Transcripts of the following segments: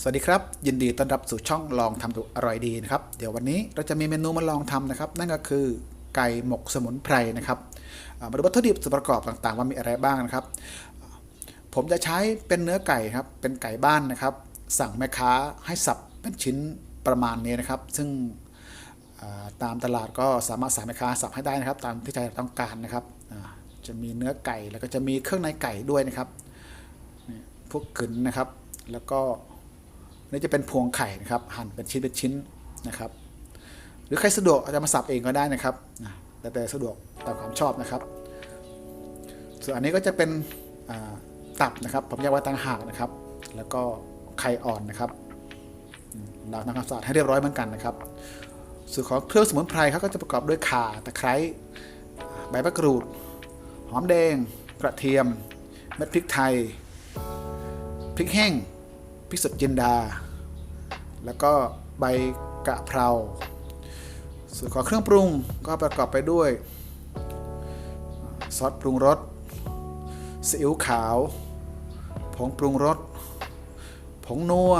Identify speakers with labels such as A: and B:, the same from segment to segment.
A: สวัสดีครับ ยินดีต้อนรับสู่ช่องลองทำดูอร่อยดีนะครับ เดี๋ยววันนี้เราจะมีเมนูมาลองทำนะครับ นั่นก็คือไก่หมกสมุนไพรนะครับมาดูวัตถุดิบส่วนประกอบต่างๆ ว่ามีอะไรบ้างนะครับ ผมจะใช้เป็นเนื้อไก่ครับ เป็นไก่บ้านนะครับ สั่งแม่ค้าให้สับเป็นชิ้นประมาณนี้นะครับ ซึ่งตามตลาดก็สามารถสั่งแม่ค้าสับให้ได้นะครับ ตามที่ใจต้องการนะครับจะมีเนื้อไก่แล้วก็จะมีเครื่องในไก่ด้วยนะครับ พวกกึ๋นนะครับ แล้วก็ นี่จะเป็นพวงไข่นะครับหั่นเป็นชิ้นเป็นชิ้นนะครับ หรือใครสะดวกอาจจะมาสับเองก็ได้นะครับแล้วแต่สะดวกตามความชอบนะครับ ส่วนอันนี้ก็จะเป็นตับนะครับ ผมแยกไว้ต่างหากนะครับ แล้วก็ไข่อ่อนนะครับอืมเราทำความสะอาดให้เรียบร้อยเหมือนกันนะครับ ส่วนของเครื่องสมุนไพรเขาก็จะประกอบด้วยข่าตะไคร้ใบมะกรูด หอมแดง กระเทียม เม็ดพริกไทย พริกแห้ง พริกสดจินดา แล้วก็ใบกะเพรา ส่วนของเครื่องปรุงก็ประกอบไปด้วย ซอสปรุงรสซีอิ๊วขาว ผงปรุงรส ผงนัว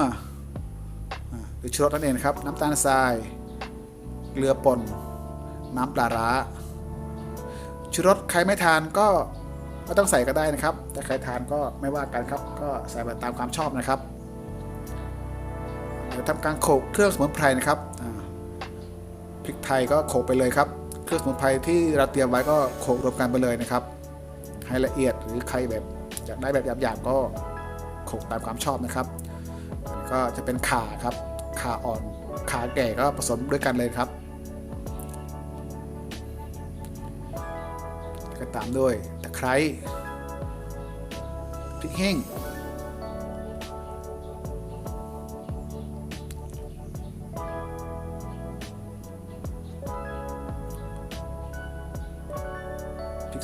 A: หรือชูรสนั่นเองครับ น้ำตาลทราย เกลือป่น น้ำปลาร้าชูรสใครไม่ทานก็ไม่ต้องใส่ก็ได้นะครับ แต่ใครทานก็ไม่ว่ากันครับ ก็ใส่แบบตามความชอบนะครับ ทำการโขลกเครื่องสมุนไพรนะครับพริกไทยก็โขลกไปเลยครับ เครื่องสมุนไพรที่เราเตรียมไว้ก็โขลกรวมกันไปเลยนะครับ ให้ละเอียดหรือใครแบบอยากได้แบบหยาบๆก็โขลกตามความชอบนะครับ ก็จะเป็นขาครับขาอ่อนขาแก่ก็ผสมด้วยกันเลยครับก็ตามด้วยตะไคร้พริกแห้ง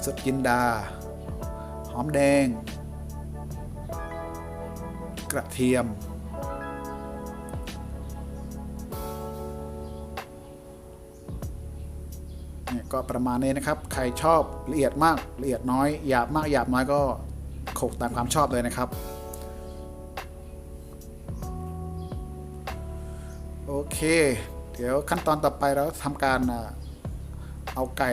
A: สดจินดา หอมแดง กระเทียม เนี่ยก็ประมาณนี้นะครับ ใครชอบละเอียดมากละเอียดน้อย หยาบมากหยาบน้อยก็โขกตามความชอบเลยนะครับ โอเค เดี๋ยวขั้นตอนต่อไปเราทำการเอาไก่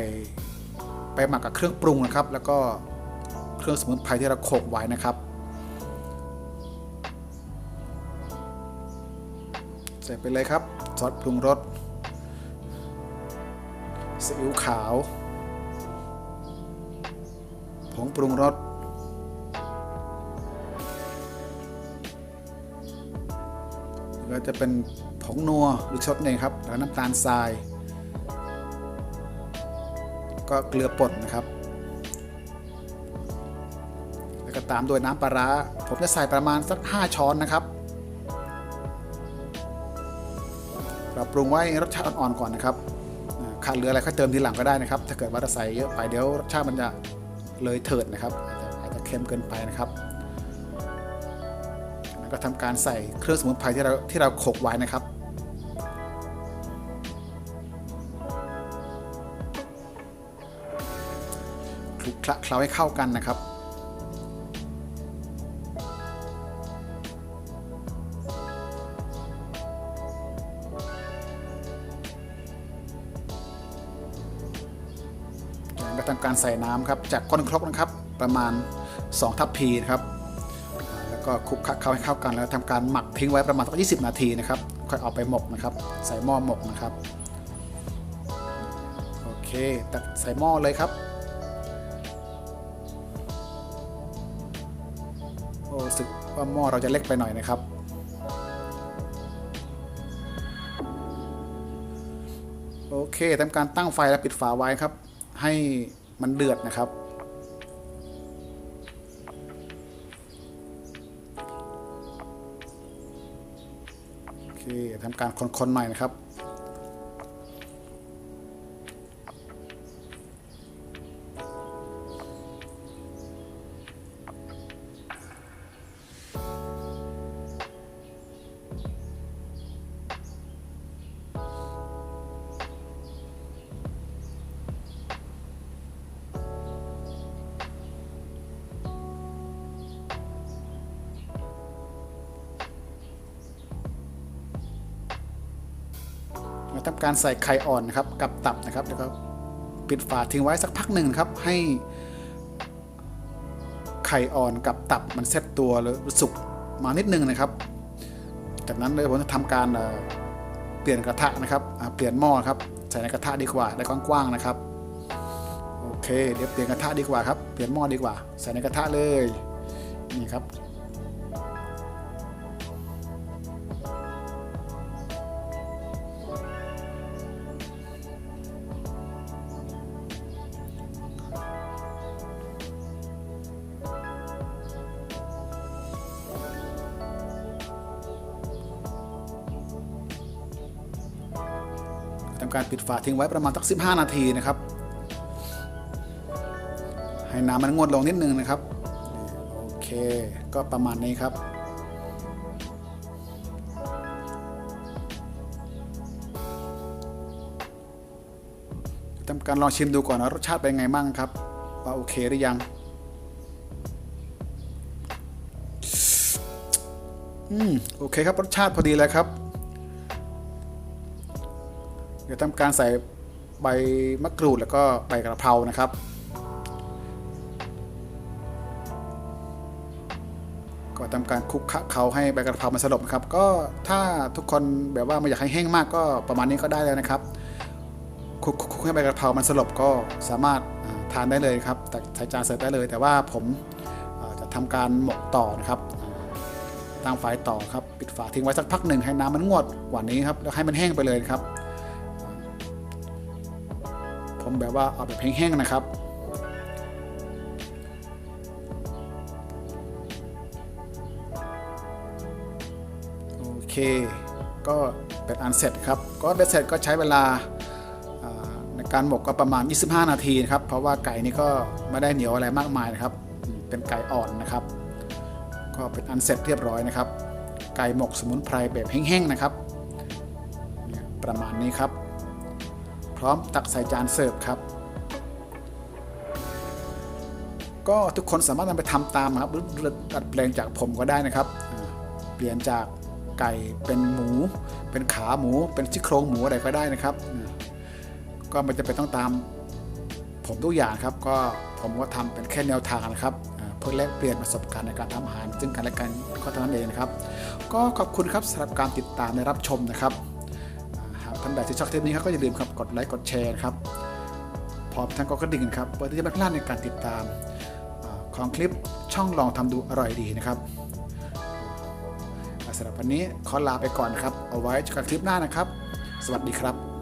A: ไปหมักกับเครื่องปรุงนะครับ แล้วก็เครื่องสมุนไพรที่เราโขกไว้นะครับ ใส่ไปเลยครับซอสปรุงรสซีอิ๊วขาว ผงปรุงรสแล้วจะเป็นผงนัวหรือชดเองครับแล้วน้ำตาลทราย ก็เกลือป่นนะครับ แล้วก็ตามด้วยน้ำปลาร้า ผมจะใส่ประมาณสัก 5 ช้อนนะครับ เราปรุงไว้รสชาติอ่อนๆก่อนนะครับขาดเหลืออะไรก็เติมทีหลังก็ได้นะครับ ถ้าเกิดว่าเราใส่เยอะไปเดี๋ยวรสชาติมันจะเลยเถิดนะครับ อาจจะอาจจะเค็มเกินไปนะครับแล้วก็ทำการใส่เครื่องสมุนไพรที่เราที่เราโขกไว้นะครับ ลุกเคล้าให้เข้ากันนะครับ ก็ทำการใส่น้ำครับ จากก้นครกนะครับ ประมาณ 2 ทัพพีนะครับ แล้วก็คลุกคลเคล้าให้เข้ากัน แล้วทำการหมักทิ้งไว้ประมาณสัก20 นาทีนะครับ ค่อยเอาไปหมกนะครับ ใส่หม้อหมกนะครับโอเคตักใส่หม้อเลยครับ รู้สึกว่าหม้อเราจะเล็กไปหน่อยนะครับ โอเคทำการตั้งไฟและปิดฝาไว้ครับ ให้มันเดือดนะครับ โอเคทำการคนๆหน่อยนะครับ ทำการใส่ไข่อ่อนนะครับกับตับนะครับแล้วก็ปิดฝาทิ้งไว้สักพักหนึ่งครับให้ไข่อ่อนกับตับมันเซ็ตตัวหรือสุกมานิดนึงนะครับ จากนั้นเลยผมจะทำการเปลี่ยนกระทะนะครับเปลี่ยนหม้อครับใส่ในกระทะดีกว่าได้กว้างๆนะครับโอเคเดี๋ยวเปลี่ยนกระทะดีกว่าครับเปลี่ยนหม้อดีกว่า ใส่ในกระทะเลยนี่ครับ ทำการปิดฝาทิ้งไว้ประมาณสัก 15 นาทีนะครับ ให้น้ำมันงวดลงนิดนึงนะครับ โอเคก็ประมาณนี้ครับทำการลองชิมดูก่อนนะรสชาติเป็นไงบ้างครับ ว่าโอเคหรือยัง อืม โอเคครับ รสชาติพอดีเลยครับ เดี๋ยวทำการใส่ใบมะกรูดแล้วก็ใบกระเพรานะครับ ก็ทำการคลุกคะเขาให้ใบกระเพรามันสลบนะครับ ก็ถ้าทุกคนแบบว่าไม่อยากให้แห้งมากก็ประมาณนี้ก็ได้แล้วนะครับคลุกคลุกให้ใบกระเพรามันสลบก็สามารถทานได้เลยครับแต่ใส่จานเสิร์ฟได้เลย แต่ว่าผมจะทำการหมกต่อนะครับตั้งไฟต่อครับ ปิดฝาทิ้งไว้สักพักหนึ่งให้น้ำมันงวดกว่านี้ครับแล้วให้มันแห้งไปเลยครับ ผมแบบว่าเอาแบบแห้งๆนะครับโอเค ก็เป็นอันเสร็จครับ ก็เป็นเสร็จก็ใช้เวลาในการหมกก็ประมาณ 25 นาทีนะครับ เพราะว่าไก่นี่ก็ไม่ได้เหนียวอะไรมากมายนะครับ เป็นไก่อ่อนนะครับ ก็เป็นอันเสร็จเรียบร้อยนะครับ ไก่หมกสมุนไพรแบบแห้งๆนะครับ ประมาณนี้ครับ พร้อมตักใส่จานเสิร์ฟครับ ก็ทุกคนสามารถนำไปทำตามครับหรือดัดแปลงจากผมก็ได้นะครับ เปลี่ยนจากไก่เป็นหมู เป็นขาหมู เป็นซี่โครงหมูอะไรก็ได้นะครับ ก็ไม่จะเป็นต้องตามผมทุกอย่างครับ ก็ผมก็ทำเป็นแค่แนวทางนะครับเพื่อแลกเปลี่ยนประสบการณ์ในการทำอาหารซึ่งกันและกันก็เท่านั้นเองนะครับ ก็ขอบคุณครับสำหรับการติดตามและรับชมนะครับ ท่านใดที่ชอบคลิปนี้ครับก็อย่าลืมครับกดไลค์กดแชร์ครับพร้อมทั้งกดกระดิ่งครับเพื่อที่จะไม่พลาดในการติดตามอของคลิปช่องลองทำดูอร่อยดีนะครับสำหรับวันนี้ขอลาไปก่อนนะครับ เอาไว้เจอกันคลิปหน้านะครับ สวัสดีครับ